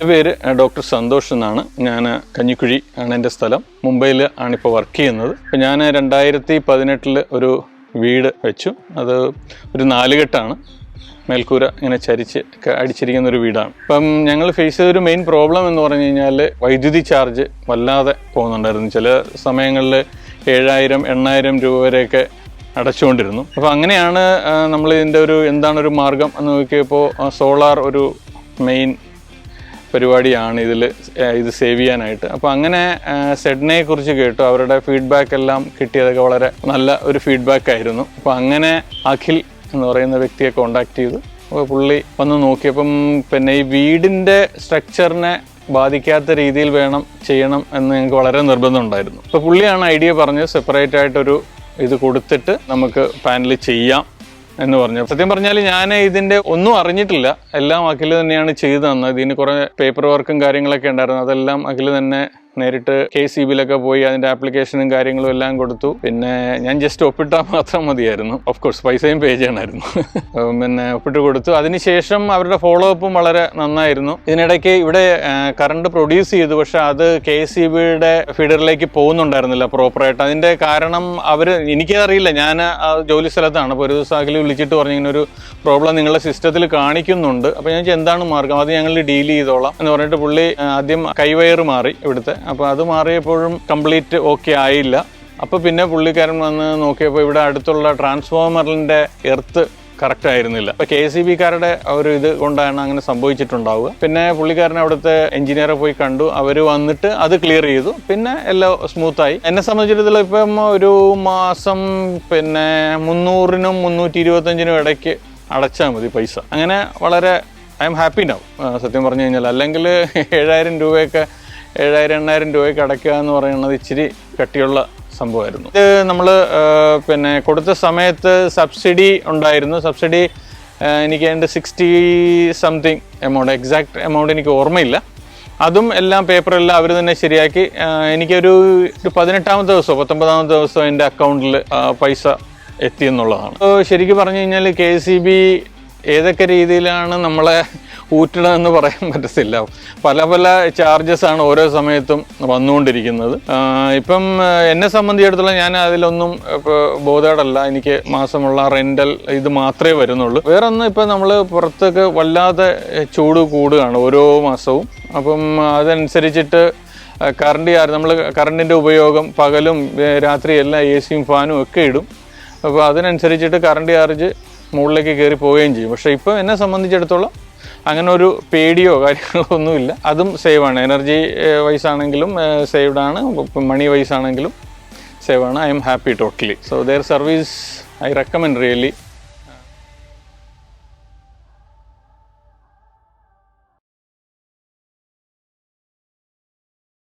എന്റെ പേര് ഡോക്ടർ സന്തോഷ് എന്നാണ്. ഞാൻ കഞ്ഞിക്കുഴി ആണ് എന്റെ സ്ഥലം. മുംബൈയിൽ ആണിപ്പോൾ വർക്ക് ചെയ്യുന്നത്. അപ്പോൾ ഞാൻ രണ്ടായിരത്തി പതിനെട്ടിൽ ഒരു വീട് വെച്ചു. അത് ഒരു നാലുകെട്ടാണ്. മേൽക്കൂര ഇങ്ങനെ ചരിച്ച് അടിച്ചിരിക്കുന്ന ഒരു വീടാണ്. അപ്പം ഞങ്ങൾ ഫേസ് ചെയ്ത ഒരു മെയിൻ പ്രോബ്ലം എന്ന് പറഞ്ഞു കഴിഞ്ഞാൽ വൈദ്യുതി ചാർജ് വല്ലാതെ പോകുന്നുണ്ടായിരുന്നു. ചില സമയങ്ങളിൽ ഏഴായിരം എണ്ണായിരം രൂപ വരെയൊക്കെ അടച്ചുകൊണ്ടിരുന്നു. അപ്പോൾ അങ്ങനെയാണ് നമ്മൾ ഇതിന്റെ ഒരു എന്താണ് ഒരു മാർഗം എന്ന് നോക്കിയപ്പോൾ സോളാർ ഒരു മെയിൻ പരിപാടിയാണ് ഇതിൽ ഇത് സേവ് ചെയ്യാനായിട്ട്. അപ്പോൾ അങ്ങനെ സെഡ്നെ കുറിച്ച് കേട്ടു. അവരുടെ ഫീഡ്ബാക്ക് എല്ലാം കിട്ടിയതൊക്കെ വളരെ നല്ല ഒരു ഫീഡ്ബാക്ക് ആയിരുന്നു. അപ്പോൾ അങ്ങനെ അഖിൽ എന്ന് പറയുന്ന വ്യക്തിയെ കോണ്ടാക്ട് ചെയ്തു. അപ്പോൾ പുള്ളി വന്ന് നോക്കിയപ്പം പിന്നെ ഈ വീടിന്റെ സ്ട്രക്ചറിനെ ബാധിക്കാത്ത രീതിയിൽ വേണം ചെയ്യണം എന്ന് ഞങ്ങൾക്ക് വളരെ നിർബന്ധമുണ്ടായിരുന്നു അപ്പോൾ പുള്ളിയാണ് ഐഡിയ പറഞ്ഞ് സെപ്പറേറ്റ് ആയിട്ടൊരു ഇത് കൊടുത്തിട്ട് നമുക്ക് പാനൽ ചെയ്യാം. എന്ന് പറഞ്ഞു. സത്യം പറഞ്ഞാൽ ഞാൻ ഇതിന്റെ ഒന്നും അറിഞ്ഞിട്ടില്ല. എല്ലാം അഖിൽ തന്നെയാണ് ചെയ്തു തന്നത്. ഇതിന് കുറെ പേപ്പർ വർക്കും കാര്യങ്ങളൊക്കെ ഉണ്ടായിരുന്നു. അതെല്ലാം അഖിൽ തന്നെ നേരിട്ട് കെ സി ബിയിലൊക്കെ പോയി അതിന്റെ ആപ്ലിക്കേഷനും കാര്യങ്ങളും എല്ലാം കൊടുത്തു. പിന്നെ ഞാൻ ജസ്റ്റ് ഒപ്പിട്ടാൽ മാത്രം മതിയായിരുന്നു. ഓഫ് കോഴ്സ് പൈസയും പേ ചെയ്യണമായിരുന്നു. പിന്നെ ഒപ്പിട്ട് കൊടുത്തു. അതിനുശേഷം അവരുടെ ഫോളോ അപ്പും വളരെ നന്നായിരുന്നു. ഇതിനിടയ്ക്ക് ഇവിടെ കറണ്ട് പ്രൊഡ്യൂസ് ചെയ്തു. പക്ഷെ അത് കെ സി ബിയുടെ ഫീഡറിലേക്ക് പോകുന്നുണ്ടായിരുന്നില്ല പ്രോപ്പറായിട്ട് അതിന്റെ കാരണം അവർ എനിക്കറിയില്ല ഞാൻ ജോലി സ്ഥലത്താണ്. അപ്പോൾ ഒരു ദിവസം അഖിൽ വിളിച്ചിട്ട് പറഞ്ഞു ഇങ്ങനെ ഒരു പ്രോബ്ലം നിങ്ങളുടെ സിസ്റ്റത്തിൽ കാണിക്കുന്നുണ്ട്. അപ്പോൾ ഞാൻ എന്താണ് മാർഗം? അത് ഞങ്ങൾ ഡീൽ ചെയ്തോളാം. എന്ന് പറഞ്ഞിട്ട് പുള്ളി ആദ്യം കൈവയർ മാറി ഇവിടുത്തെ. അപ്പോൾ അത് മാറിയപ്പോഴും കംപ്ലീറ്റ് ഓക്കെ ആയില്ല. അപ്പോൾ പിന്നെ പുള്ളിക്കാരൻ വന്ന് നോക്കിയപ്പോൾ ഇവിടെ അടുത്തുള്ള ട്രാൻസ്ഫോമറിന്റെ എർത്ത് കറക്റ്റ് ആയിരുന്നില്ല. അപ്പോൾ കെ സി ബിക്കാരുടെ ഒരു ഇത് കൊണ്ടാണ് അങ്ങനെ സംഭവിച്ചിട്ടുണ്ടാവുക. പിന്നെ പുള്ളിക്കാരൻ അവിടുത്തെ എഞ്ചിനീയറെ പോയി കണ്ടു. അവർ വന്നിട്ട് അത് ക്ലിയർ ചെയ്തു. പിന്നെ എല്ലാം സ്മൂത്തായി എന്നെ സംബന്ധിച്ചിടത്തോളം ഇപ്പം ഒരു മാസം പിന്നെ മുന്നൂറിനും മുന്നൂറ്റി ഇരുപത്തഞ്ചിനും ഇടയ്ക്ക് അടച്ചാൽ മതി പൈസ. അങ്ങനെ വളരെ ഐ എം ഹാപ്പി നൗ സത്യം പറഞ്ഞു കഴിഞ്ഞാൽ. അല്ലെങ്കിൽ ഏഴായിരം രൂപയൊക്കെ ഏഴായിരം എണ്ണായിരം രൂപയ്ക്ക് അടയ്ക്കുക എന്ന് പറയുന്നത് ഇച്ചിരി കട്ടിയുള്ള സംഭവമായിരുന്നു. ഇത് നമ്മൾ പിന്നെ കൊടുത്ത സമയത്ത് സബ്സിഡി ഉണ്ടായിരുന്നു. സബ്സിഡി എനിക്ക് എന്റെ sixty something amount exact amount എനിക്ക് ഓർമ്മയില്ല. അതും എല്ലാം പേപ്പറെല്ലാം അവർ തന്നെ ശരിയാക്കി. എനിക്കൊരു ഒരു പതിനെട്ടാമത്തെ ദിവസമോ പത്തൊമ്പതാമത്തെ ദിവസം എന്റെ അക്കൗണ്ടിൽ പൈസ എത്തി എന്നുള്ളതാണ്. അപ്പോൾ ശരിക്കും പറഞ്ഞു കഴിഞ്ഞാൽ കെ സി ബി ഏതൊക്കെ രീതിയിലാണ് നമ്മളെ ഊറ്റണമെന്ന് പറയാൻ പറ്റത്തില്ല. പല പല ചാർജസ് ആണ് ഓരോ സമയത്തും വന്നുകൊണ്ടിരിക്കുന്നത്. ഇപ്പം എന്നെ സംബന്ധിച്ചിടത്തോളം ഞാൻ അതിലൊന്നും ബോധേടല്ല. എനിക്ക് മാസമുള്ള റെന്റൽ ഇത് മാത്രമേ വരുന്നുള്ളൂ. വേറെ ഒന്ന് ഇപ്പം നമ്മൾ പുറത്തൊക്കെ വല്ലാതെ ചൂട് കൂടുകയാണ് ഓരോ മാസവും. അപ്പം അതനുസരിച്ചിട്ട് കറണ്ട് ചാർജ് നമ്മൾ കറണ്ടിന്റെ ഉപയോഗം പകലും രാത്രി എല്ലാം എ സിയും ഫാനും ഒക്കെ ഇടും. അപ്പോൾ അതിനനുസരിച്ചിട്ട് കറണ്ട് ചാർജ് മുകളിലേക്ക് കയറി പോവുകയും ചെയ്യും. പക്ഷേ ഇപ്പം എന്നെ സംബന്ധിച്ചിടത്തോളം അങ്ങനെ ഒരു പേടിയോ കാര്യങ്ങളോ ഒന്നുമില്ല. അതും ആണ്. എനർജി വൈസ് ആണെങ്കിലും സേവ്ഡ് ആണ്. മണി വൈസ് ആണെങ്കിലും സേവ് ആണ്. I M happy totally so the service I recommend really